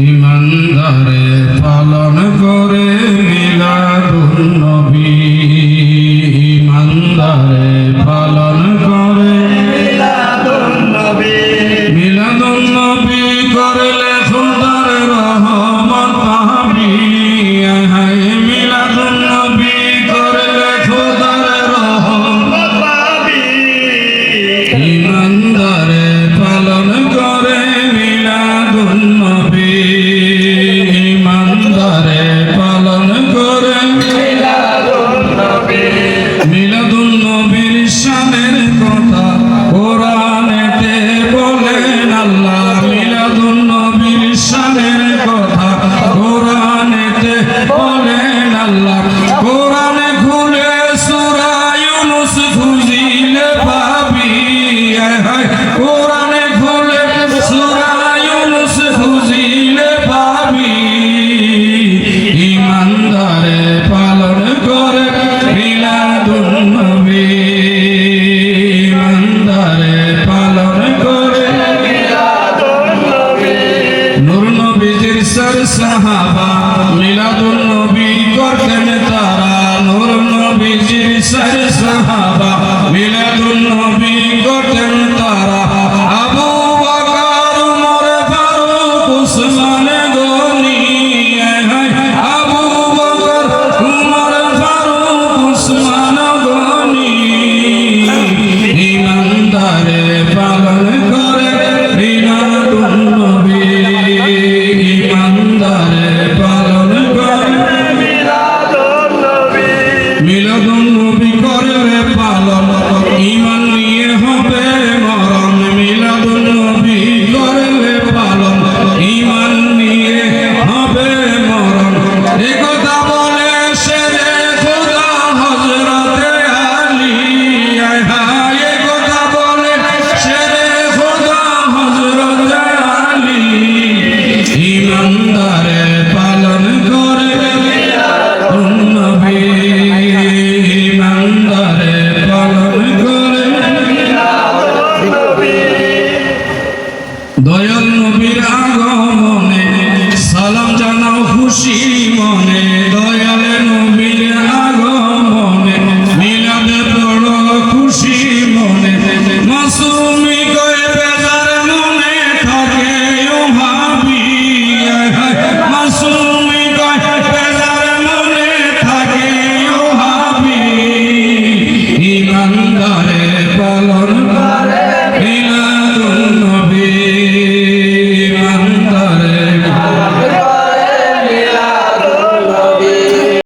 ইমানদারে Mais সাহাবা মিলাদুল নবী করতেন তারা নূর নবীজির সারি কান্দরে